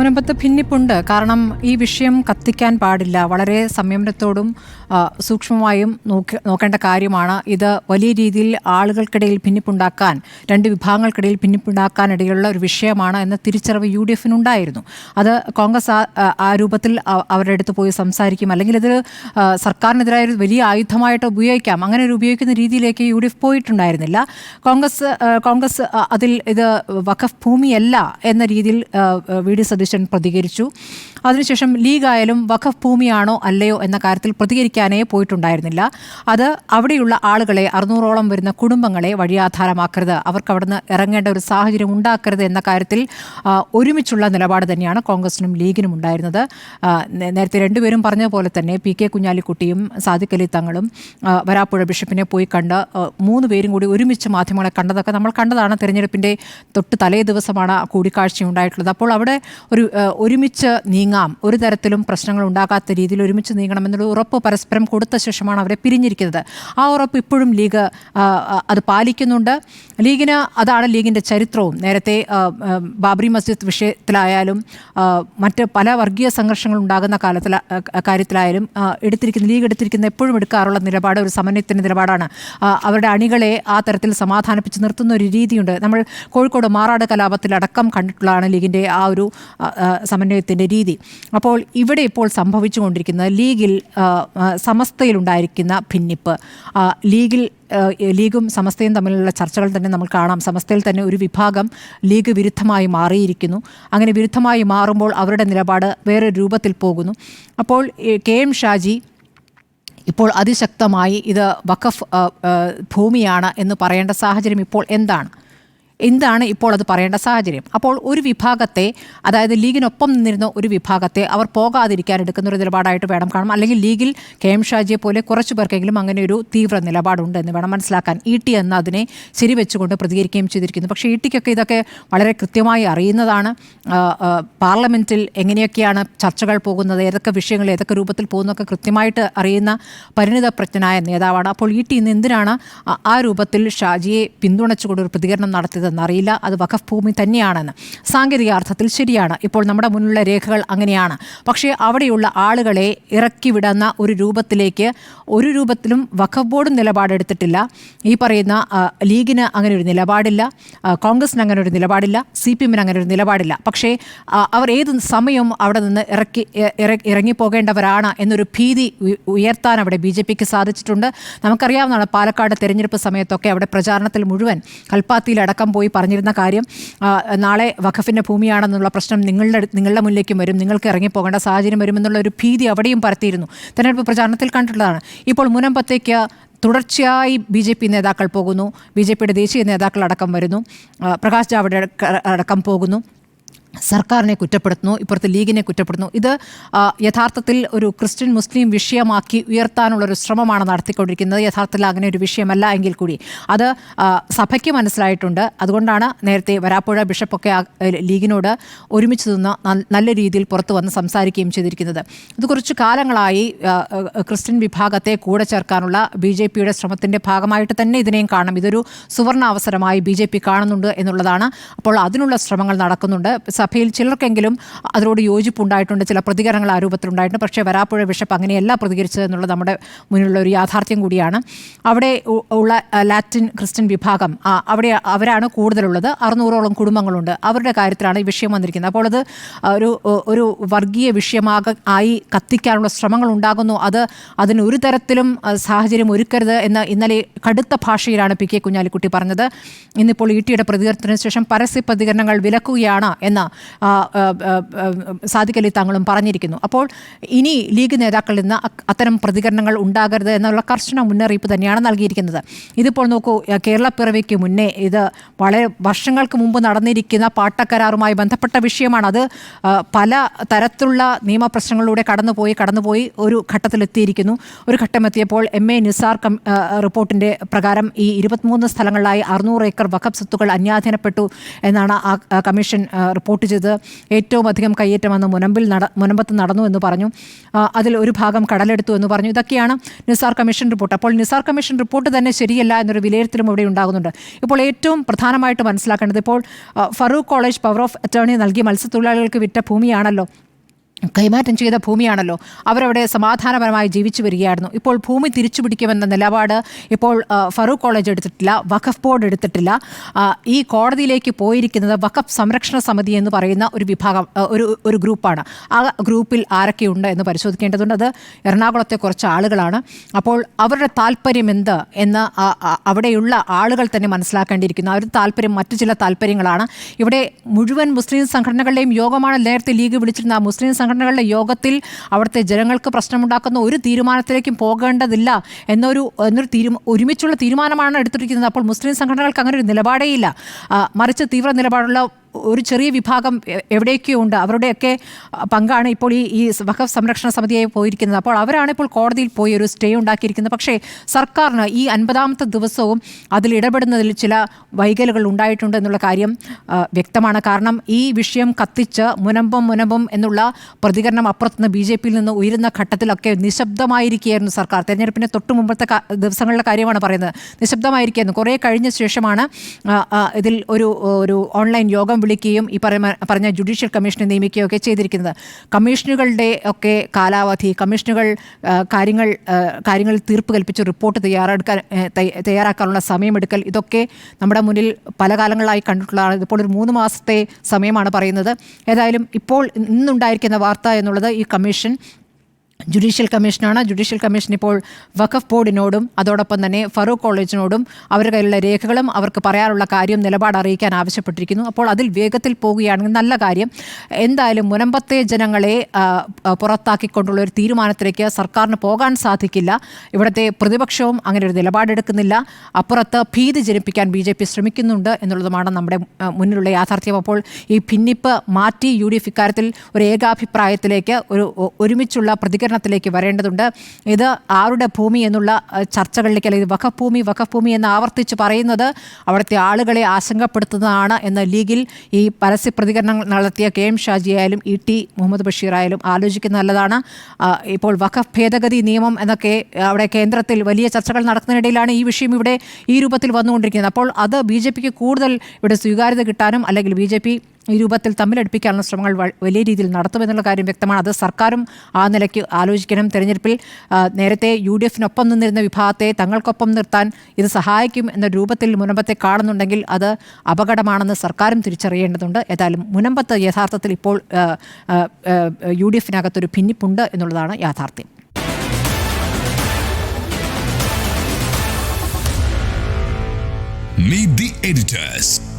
മുനമ്പത്ത് ഭിന്നിപ്പുണ്ട്. കാരണം ഈ വിഷയം കത്തിക്കാൻ പാടില്ല. വളരെ സംയമനത്തോടും സൂക്ഷ്മമായും നോക്കി നോക്കേണ്ട കാര്യമാണ്. ഇത് വലിയ രീതിയിൽ ആളുകൾക്കിടയിൽ ഭിന്നിപ്പുണ്ടാക്കാൻ രണ്ട് വിഭാഗങ്ങൾക്കിടയിൽ ഭിന്നിപ്പുണ്ടാക്കാൻ ഇടയുള്ള ഒരു വിഷയമാണ് എന്ന തിരിച്ചറിവ് യു ഡി എഫിനുണ്ടായിരുന്നു. അത് കോൺഗ്രസ് ആ- രൂപത്തിൽ അവരുടെ അടുത്ത് പോയി സംസാരിക്കും. അല്ലെങ്കിൽ ഇത് സർക്കാരിനെതിരായ ഒരു വലിയ ആയുധമായിട്ട് ഉപയോഗിക്കാം. അങ്ങനെ ഒരു ഉപയോഗിക്കുന്ന രീതിയിലേക്ക് യു ഡി എഫ് പോയിട്ടുണ്ടായിരുന്നില്ല. കോൺഗ്രസ് കോൺഗ്രസ് അതിൽ ഇത് വഖഫ് ഭൂമിയല്ല എന്ന രീതിയിൽ വി ഡി പ്രതികരിച്ചു. അതിനുശേഷം ലീഗ് ആയാലും വഖഫ് ഭൂമിയാണോ അല്ലയോ എന്ന കാര്യത്തിൽ പ്രതികരിക്കാനേ പോയിട്ടുണ്ടായിരുന്നില്ല. അത് അവിടെയുള്ള ആളുകളെ അറുന്നൂറോളം വരുന്ന കുടുംബങ്ങളെ വഴിയാധാരമാക്കരുത്. അവർക്ക് അവിടുന്ന് ഇറങ്ങേണ്ട ഒരു സാഹചര്യം ഉണ്ടാക്കരുത് എന്ന കാര്യത്തിൽ ഒരുമിച്ചുള്ള നിലപാട് തന്നെയാണ് കോൺഗ്രസിനും ലീഗിനും ഉണ്ടായിരുന്നത്. നേരത്തെ രണ്ടുപേരും പറഞ്ഞ പോലെ തന്നെ പി കെ കുഞ്ഞാലിക്കുട്ടിയും സാദിഖ് അലി തങ്ങളും വരാപ്പുഴ ബിഷപ്പിനെ പോയി കണ്ട് മൂന്ന് പേരും കൂടി ഒരുമിച്ച് മാധ്യമങ്ങളെ കണ്ടതൊക്കെ നമ്മൾ കണ്ടതാണ്. തെരഞ്ഞെടുപ്പിന്റെ തൊട്ട് തലേ ദിവസമാണ് കൂടിക്കാഴ്ച ഉണ്ടായിട്ടുള്ളത്. അപ്പോൾ അവിടെ ഒരു ആ, ഒരുമിച്ച് നീങ്ങാം. ഒരു തരത്തിലും പ്രശ്നങ്ങൾ ഉണ്ടാകാത്ത രീതിയിൽ ഒരുമിച്ച് നീങ്ങണം എന്നുള്ള ഉറപ്പ് പരസ്പരം കൊടുത്ത ശേഷമാണ് അവരെ പിരിഞ്ഞിരിക്കുന്നത്. ആ ഉറപ്പ് ഇപ്പോഴും ലീഗ് അത് പാലിക്കുന്നുണ്ട്. ലീഗിന് അതാണ് ലീഗിന്റെ ചരിത്രവും. നേരത്തെ ബാബറി മസ്ജിദ് വിഷയത്തിലായാലും മറ്റ് പല വർഗീയ സംഘർഷങ്ങൾ ഉണ്ടാകുന്ന കാലത്തിൽ കാര്യത്തിലായാലും എടുത്തിരിക്കുന്ന ലീഗ് എടുത്തിരിക്കുന്ന എപ്പോഴും എടുക്കാറുള്ള നിലപാട് ഒരു സമന്വയത്തിന്റെ നിലപാടാണ്. അവരുടെ അണികളെ ആ തരത്തിൽ സമാധാനിപ്പിച്ച് നിർത്തുന്ന ഒരു രീതിയുണ്ട്. നമ്മൾ കോഴിക്കോട് മാറാട് കലാപത്തിലടക്കം കണ്ടിട്ടുള്ളതാണ് ലീഗിന്റെ ആ ഒരു സമന്വയത്തിന്റെ രീതി. അപ്പോൾ ഇവിടെ ഇപ്പോൾ സംഭവിച്ചുകൊണ്ടിരിക്കുന്നത് ലീഗിൽ സമസ്തയിലുണ്ടായിരിക്കുന്ന ഭിന്നിപ്പ്. ലീഗിൽ ലീഗും സമസ്തയും തമ്മിലുള്ള ചർച്ചകൾ തന്നെ നമ്മൾ കാണാം. സമസ്തയിൽ തന്നെ ഒരു വിഭാഗം ലീഗ് വിരുദ്ധമായി മാറിയിരിക്കുന്നു. അങ്ങനെ വിരുദ്ധമായി മാറുമ്പോൾ അവരുടെ നിലപാട് വേറെ രൂപത്തിൽ പോകുന്നു. അപ്പോൾ കെ എം ഷാജി ഇപ്പോൾ അതിശക്തമായി ഇത് വഖഫ് ഭൂമിയാണ് എന്ന് പറയേണ്ട സാഹചര്യം ഇപ്പോൾ എന്താണ്? എന്താണ് ഇപ്പോൾ അത് പറയേണ്ട സാഹചര്യം? അപ്പോൾ ഒരു വിഭാഗത്തെ അതായത് ലീഗിനൊപ്പം നിന്നിരുന്ന ഒരു വിഭാഗത്തെ അവർ പോകാതിരിക്കാൻ എടുക്കുന്ന ഒരു നിലപാടായിട്ട് വേണം കാണാം അല്ലെങ്കിൽ ലീഗിൽ കെ എം ഷാജിയെ പോലെ കുറച്ചു പേർക്കെങ്കിലും അങ്ങനെ ഒരു തീവ്ര നിലപാടുണ്ട് എന്ന് വേണം മനസ്സിലാക്കാൻ. ഇ ടി എന്ന അതിനെ ശരിവെച്ചുകൊണ്ട് പ്രതികരിക്കുകയും ചെയ്തിരിക്കുന്നു. പക്ഷേ ഇ ടിക്കൊക്കെ ഇതൊക്കെ വളരെ കൃത്യമായി അറിയുന്നതാണ്. പാർലമെന്റിൽ എങ്ങനെയൊക്കെയാണ് ചർച്ചകൾ പോകുന്നത് ഏതൊക്കെ വിഷയങ്ങൾ ഏതൊക്കെ രൂപത്തിൽ പോകുന്നതൊക്കെ കൃത്യമായിട്ട് അറിയുന്ന പരിണിതപ്രജ്ഞനായ നേതാവാണ്. അപ്പോൾ ഇ ടി ഇന്ന് എന്തിനാണ് ആ- രൂപത്തിൽ ഷാജിയെ പിന്തുണച്ചുകൊണ്ട് ഒരു പ്രതികരണം നടത്തിയതെന്ന് അറിയില്ല അത് വഖഫ് ഭൂമി തന്നെയാണെന്ന്. സാങ്കേതിക അർത്ഥത്തിൽ ശരിയാണ്. ഇപ്പോൾ നമ്മുടെ മുന്നിലുള്ള രേഖകൾ അങ്ങനെയാണ്. പക്ഷേ അവിടെയുള്ള ആളുകളെ ഇറക്കി വിടുന്ന ഒരു രൂപത്തിലേക്ക് ഒരു രൂപത്തിലും വഖഫ് ബോർഡും നിലപാടെടുത്തിട്ടില്ല. ഈ പറയുന്ന ലീഗിന് അങ്ങനെ ഒരു നിലപാടില്ല കോൺഗ്രസിന് അങ്ങനെ ഒരു നിലപാടില്ല. സി പി എമ്മിന് അങ്ങനെ ഒരു നിലപാടില്ല. പക്ഷേ അവർ ഏത് സമയവും അവിടെ നിന്ന് ഇറക്കി ഇറങ്ങിപ്പോകേണ്ടവരാണ് എന്നൊരു ഭീതി ഉയർത്താൻ അവിടെ ബി ജെ പിക്ക് സാധിച്ചിട്ടുണ്ട്. നമുക്കറിയാവുന്നതാണ് പാലക്കാട് തെരഞ്ഞെടുപ്പ് സമയത്തൊക്കെ അവിടെ പ്രചാരണത്തിൽ മുഴുവൻ കൽപ്പാത്തിയിലടക്കം പോയി പറഞ്ഞിരുന്ന കാര്യം നാളെ വഖഫിന്റെ ഭൂമിയാണെന്നുള്ള പ്രശ്നം നിങ്ങളുടെ നിങ്ങളുടെ മുന്നിലേക്കും വരും നിങ്ങൾക്ക് ഇറങ്ങിപ്പോകേണ്ട സാഹചര്യം വരുമെന്നുള്ള ഒരു ഭീതി അവിടെയും പരത്തിയിരുന്നു. തെരഞ്ഞെടുപ്പ് പ്രചാരണത്തിൽ കണ്ടിട്ടുള്ളതാണ്. ഇപ്പോൾ മുനമ്പത്തേക്ക് തുടർച്ചയായി ബി ജെ പി നേതാക്കൾ പോകുന്നു ബി ജെ പിയുടെ ദേശീയ നേതാക്കൾ അടക്കം വരുന്നു പ്രകാശ് ജാവ്ദേക്കർ അടക്കം പോകുന്നു. സർക്കാരിനെ കുറ്റപ്പെടുത്തുന്നു ഇപ്പുറത്ത് ലീഗിനെ കുറ്റപ്പെടുത്തുന്നു. ഇത് യഥാർത്ഥത്തിൽ ഒരു ക്രിസ്ത്യൻ മുസ്ലിം വിഷയമാക്കി ഉയർത്താനുള്ള ഒരു ശ്രമമാണ് നടത്തിക്കൊണ്ടിരിക്കുന്നത്. യഥാർത്ഥത്തിൽ അങ്ങനെ ഒരു വിഷയമല്ല എങ്കിൽ കൂടി. അത് സഭയ്ക്ക് മനസ്സിലായിട്ടുണ്ട്. അതുകൊണ്ടാണ് നേരത്തെ വരാപ്പുഴ ബിഷപ്പൊക്കെ ലീഗിനോട് ഒരുമിച്ച് നിന്ന് നല്ല രീതിയിൽ പുറത്തു വന്ന് സംസാരിക്കുകയും ചെയ്തിരിക്കുന്നത്. ഇത് കുറച്ച് കാലങ്ങളായി ക്രിസ്ത്യൻ വിഭാഗത്തെ കൂടെ ചേർക്കാനുള്ള ബി ജെ പിയുടെ ശ്രമത്തിന്റെ ഭാഗമായിട്ട് തന്നെ ഇതിനെയും കാണണം ഇതൊരു സുവർണ അവസരമായി ബി ജെ പി കാണുന്നുണ്ട് എന്നുള്ളതാണ്. അപ്പോൾ അതിനുള്ള ശ്രമങ്ങൾ നടക്കുന്നുണ്ട്. സഭയിൽ ചിലർക്കെങ്കിലും അതിനോട് യോജിപ്പുണ്ടായിട്ടുണ്ട് ചില പ്രതികരണങ്ങൾ ആ രൂപത്തിലുണ്ടായിട്ടുണ്ട്. പക്ഷേ വരാപ്പുഴ ബിഷപ്പ് അങ്ങനെയല്ല പ്രതികരിച്ചത് എന്നുള്ളത് നമ്മുടെ മുന്നിലുള്ള ഒരു യാഥാർത്ഥ്യം കൂടിയാണ്. അവിടെ ഉള്ള ലാറ്റിൻ ക്രിസ്ത്യൻ വിഭാഗം അവിടെ അവരാണ് കൂടുതലുള്ളത്. അറുന്നൂറോളം കുടുംബങ്ങളുണ്ട്. അവരുടെ കാര്യത്തിലാണ് ഈ വിഷയം വന്നിരിക്കുന്നത്. അപ്പോൾ അത് ഒരു ഒരു വർഗീയ വിഷയമാക ആയി കത്തിക്കാനുള്ള ശ്രമങ്ങൾ ഉണ്ടാകുന്നു. അത് അതിന് ഒരു തരത്തിലും സാഹചര്യം ഒരുക്കരുത് എന്ന് ഇന്നലെ കടുത്ത ഭാഷയിലാണ് പി കെ കുഞ്ഞാലിക്കുട്ടി പറഞ്ഞത്. ഇന്നിപ്പോൾ ഇ ടിയുടെ പ്രതികരണത്തിന് ശേഷം പരസ്യ പ്രതികരണങ്ങൾ വിലക്കുകയാണ് എന്ന് സാദിഖ് അലി താങ്കളും പറഞ്ഞിരിക്കുന്നു. അപ്പോൾ ഇനി ലീഗ് നേതാക്കളിൽ നിന്ന് അത്തരം പ്രതികരണങ്ങൾ ഉണ്ടാകരുത് എന്നുള്ള കർശന മുന്നറിയിപ്പ് തന്നെയാണ് നൽകിയിരിക്കുന്നത്. ഇതിപ്പോൾ നോക്കൂ കേരള പിറവിക്ക് മുന്നേ ഇത് വളരെ വർഷങ്ങൾക്ക് മുമ്പ് നടന്നിരിക്കുന്ന പാട്ടക്കരാറുമായി ബന്ധപ്പെട്ട വിഷയമാണ്. അത് പല തരത്തിലുള്ള നിയമപ്രശ്നങ്ങളിലൂടെ കടന്നുപോയി കടന്നുപോയി ഒരു ഘട്ടത്തിലെത്തിയിരിക്കുന്നു. ഒരു ഘട്ടമെത്തിയപ്പോൾ എം എ നിസാർ കം റിപ്പോർട്ടിന്റെ പ്രകാരം ഈ ഇരുപത്തിമൂന്ന് സ്ഥലങ്ങളിലായി അറുന്നൂറ് ഏക്കർ വഖബ് സ്വത്തുകൾ അന്യാധീനപ്പെട്ടു എന്നാണ് ആ കമ്മീഷൻ റിപ്പോർട്ട് ചെയ്ത് ഏറ്റവും അധികം കയ്യേറ്റം അന്ന് മുനമ്പിൽ നട മുനമ്പത്ത് നടന്നു എന്ന് പറഞ്ഞു. അതിൽ ഒരു ഭാഗം കടലെടുത്തു എന്ന് പറഞ്ഞു. ഇതൊക്കെയാണ് നിസാർ കമ്മീഷൻ റിപ്പോർട്ട്. അപ്പോൾ നിസാർ കമ്മീഷൻ റിപ്പോർട്ട് തന്നെ ശരിയല്ല എന്നൊരു വിലയിരുത്തലും ഇവിടെ ഉണ്ടാകുന്നുണ്ട്. ഇപ്പോൾ ഏറ്റവും പ്രധാനമായിട്ട് മനസ്സിലാക്കേണ്ടത് ഇപ്പോൾ Farook college power of attorney നൽകി മത്സ്യത്തൊഴിലാളികൾക്ക് വിറ്റ ഭൂമിയാണല്ലോ. കൈമാറ്റം ചെയ്ത ഭൂമിയാണല്ലോ. അവരവിടെ സമാധാനപരമായി ജീവിച്ചു വരികയായിരുന്നു. ഇപ്പോൾ ഭൂമി തിരിച്ചു പിടിക്കുമെന്ന നിലപാട് ഇപ്പോൾ ഫറൂഖ് കോളേജ് എടുത്തിട്ടില്ല വഖഫ് ബോർഡ് എടുത്തിട്ടില്ല. ഈ കോടതിയിലേക്ക് പോയിരിക്കുന്നത് വഖഫ് സംരക്ഷണ സമിതി എന്ന് പറയുന്ന ഒരു വിഭാഗം ഒരു ഒരു ഗ്രൂപ്പാണ്. ആ ഗ്രൂപ്പിൽ ആരൊക്കെയുണ്ട് എന്ന് പരിശോധിക്കേണ്ടതുണ്ട്. അത് എറണാകുളത്തെ കുറച്ച് ആളുകളാണ്. അപ്പോൾ അവരുടെ താല്പര്യം എന്ത് എന്ന് അവിടെയുള്ള ആളുകൾ തന്നെ മനസ്സിലാക്കേണ്ടിയിരിക്കുന്നു. അവരുടെ താല്പര്യം മറ്റു ചില താല്പര്യങ്ങളാണ്. ഇവിടെ മുഴുവൻ മുസ്ലിം സംഘടനകളുടെയും യോഗമാണ്. നേരത്തെ ലീഗ് വിളിച്ചിരുന്ന മുസ്ലിം സംഘടനകളുടെ യോഗത്തിൽ അവിടുത്തെ ജനങ്ങൾക്ക് പ്രശ്നമുണ്ടാക്കുന്ന ഒരു തീരുമാനത്തിലേക്കും പോകേണ്ടതില്ല എന്നൊരു എന്നൊരു തീരുമാ ഒരുമിച്ചുള്ള തീരുമാനമാണ് എടുത്തിരിക്കുന്നത്. അപ്പോൾ മുസ്ലിം സംഘടനകൾക്ക് അങ്ങനെ ഒരു നിലപാടേ ഇല്ല. മറിച്ച് തീവ്ര നിലപാടുള്ള ഒരു ചെറിയ വിഭാഗം എവിടെയൊക്കെ എവിടെയൊക്കെയോ ഉണ്ട്. അവരുടെയൊക്കെ പങ്കാണ് ഇപ്പോൾ ഈ ഈ വഖഫ് സംരക്ഷണ സമിതിയായി പോയിരിക്കുന്നത്. അപ്പോൾ അവരാണ് ഇപ്പോൾ കോടതിയിൽ പോയി ഒരു സ്റ്റേ ഉണ്ടാക്കിയിരിക്കുന്നത്. പക്ഷേ സർക്കാരിന് ഈ അൻപതാമത്തെ ദിവസവും അതിൽ ഇടപെടുന്നതിൽ ചില വൈകലുകൾ ഉണ്ടായിട്ടുണ്ട് എന്നുള്ള കാര്യം വ്യക്തമാണ്. കാരണം ഈ വിഷയം കത്തിച്ച് മുനമ്പം മുനമ്പം എന്നുള്ള പ്രതികരണം അപ്പുറത്തുനിന്ന് ബി ജെ പിയിൽ നിന്ന് ഉയരുന്ന ഘട്ടത്തിലൊക്കെ നിശബ്ദമായിരിക്കുകയായിരുന്നു സർക്കാർ. തെരഞ്ഞെടുപ്പിന് തൊട്ട് മുമ്പത്തെ ദിവസങ്ങളിലെ കാര്യമാണ് പറയുന്നത്. നിശബ്ദമായിരിക്കുകയായിരുന്നു. കുറേ കഴിഞ്ഞ ശേഷമാണ് ഇതിൽ ഒരു ഒരു ഓൺലൈൻ യോഗം വിളിക്കുകയും ഈ പറഞ്ഞ ജുഡീഷ്യൽ കമ്മീഷനെ നിയമിക്കുകയും ഒക്കെ ചെയ്തിരിക്കുന്നത്. കമ്മീഷനുകളുടെ ഒക്കെ കാലാവധി കമ്മീഷനുകൾ കാര്യങ്ങൾ കാര്യങ്ങൾ തീർപ്പ് കൽപ്പിച്ച് റിപ്പോർട്ട് തയ്യാറെടുക്കാൻ തയ്യാറാക്കാനുള്ള സമയമെടുക്കൽ ഇതൊക്കെ നമ്മുടെ മുന്നിൽ പല കാലങ്ങളായി കണ്ടിട്ടുള്ളതാണ്. ഇതിപ്പോൾ ഒരു മൂന്ന് മാസത്തെ സമയമാണ് പറയുന്നത്. ഏതായാലും ഇപ്പോൾ ഇന്നുണ്ടായിരിക്കുന്ന വാർത്ത എന്നുള്ളത് ഈ കമ്മീഷൻ ജുഡീഷ്യൽ കമ്മീഷനാണ്. ജുഡീഷ്യൽ കമ്മീഷൻ ഇപ്പോൾ വഖഫ് ബോർഡിനോടും അതോടൊപ്പം തന്നെ ഫറൂഖ് കോളേജിനോടും അവരുടെ കയ്യിലുള്ള രേഖകളും അവർക്ക് പറയാനുള്ള കാര്യം നിലപാട് അറിയിക്കാൻ ആവശ്യപ്പെട്ടിരിക്കുന്നു. അപ്പോൾ അതിൽ വേഗത്തിൽ പോവുകയാണെങ്കിൽ നല്ല കാര്യം. എന്തായാലും മുനമ്പത്തെ ജനങ്ങളെ പുറത്താക്കിക്കൊണ്ടുള്ള ഒരു തീരുമാനത്തിലേക്ക് സർക്കാരിന് പോകാൻ സാധിക്കില്ല. ഇവിടുത്തെ പ്രതിപക്ഷവും അങ്ങനെ ഒരു നിലപാടെടുക്കുന്നില്ല അപ്പുറത്ത് ഭീതി ജനിപ്പിക്കാൻ ബി ജെ പി ശ്രമിക്കുന്നുണ്ട് എന്നുള്ളതുമാണ് നമ്മുടെ മുന്നിലുള്ള യാഥാർത്ഥ്യം. അപ്പോൾ ഈ ഭിന്നിപ്പ് മാറ്റി യു ഡി എഫ് ഇക്കാര്യത്തിൽ ഒരു ഏകാഭിപ്രായത്തിലേക്ക് ഒരു ഒരുമിച്ചുള്ള ഒരുമിച്ചുള്ള പ്രതികരണത്തിലേക്ക് വരേണ്ടതുണ്ട്. ഇത് ആരുടെ ഭൂമി എന്നുള്ള ചർച്ചകളിലേക്ക് അല്ലെങ്കിൽ വഖഫ് ഭൂമി ഭൂമി എന്ന് ആവർത്തിച്ച് പറയുന്നത് അവിടുത്തെ ആളുകളെ ആശങ്കപ്പെടുത്തുന്നതാണ് എന്ന ലീഗിൽ ഈ പരസ്യ പ്രതികരണങ്ങൾ നടത്തിയ കെ എം ഷാജിയായാലും ഇ ടി മുഹമ്മദ് ബഷീറായാലും ആലോചിക്കുന്ന നല്ലതാണ്. ഇപ്പോൾ വഖഫ് ഭേദഗതി നിയമം എന്നൊക്കെ അവിടെ കേന്ദ്രത്തിൽ വലിയ ചർച്ചകൾ നടക്കുന്നതിനിടയിലാണ് ഈ വിഷയം ഇവിടെ ഈ രൂപത്തിൽ വന്നുകൊണ്ടിരിക്കുന്നത്. അപ്പോൾ അത് ബി ജെ പിക്ക് കൂടുതൽ ഇവിടെ സ്വീകാര്യത കിട്ടാനും അല്ലെങ്കിൽ ബി ജെ പി ഈ രൂപത്തിൽ തമ്മിലടുപ്പിക്കാനുള്ള ശ്രമങ്ങൾ വലിയ രീതിയിൽ നടത്തുമെന്നുള്ള കാര്യം വ്യക്തമാണ്. അത് സർക്കാരും ആ നിലയ്ക്ക് ആലോചിക്കണം. തെരഞ്ഞെടുപ്പിൽ നേരത്തെ യു ഡി എഫിനൊപ്പം നിന്നിരുന്ന വിഭാഗത്തെ തങ്ങൾക്കൊപ്പം നിർത്താൻ ഇത് സഹായിക്കും എന്ന രൂപത്തിൽ മുനമ്പത്തെ കാണുന്നുണ്ടെങ്കിൽ അത് അപകടമാണെന്ന് സർക്കാരും തിരിച്ചറിയേണ്ടതുണ്ട്. ഏതായാലും മുനമ്പത്ത് യഥാർത്ഥത്തിൽ ഇപ്പോൾ യു ഡി എഫിനകത്തൊരു ഭിന്നിപ്പുണ്ട് എന്നുള്ളതാണ് യാഥാർത്ഥ്യം. Meet the editors.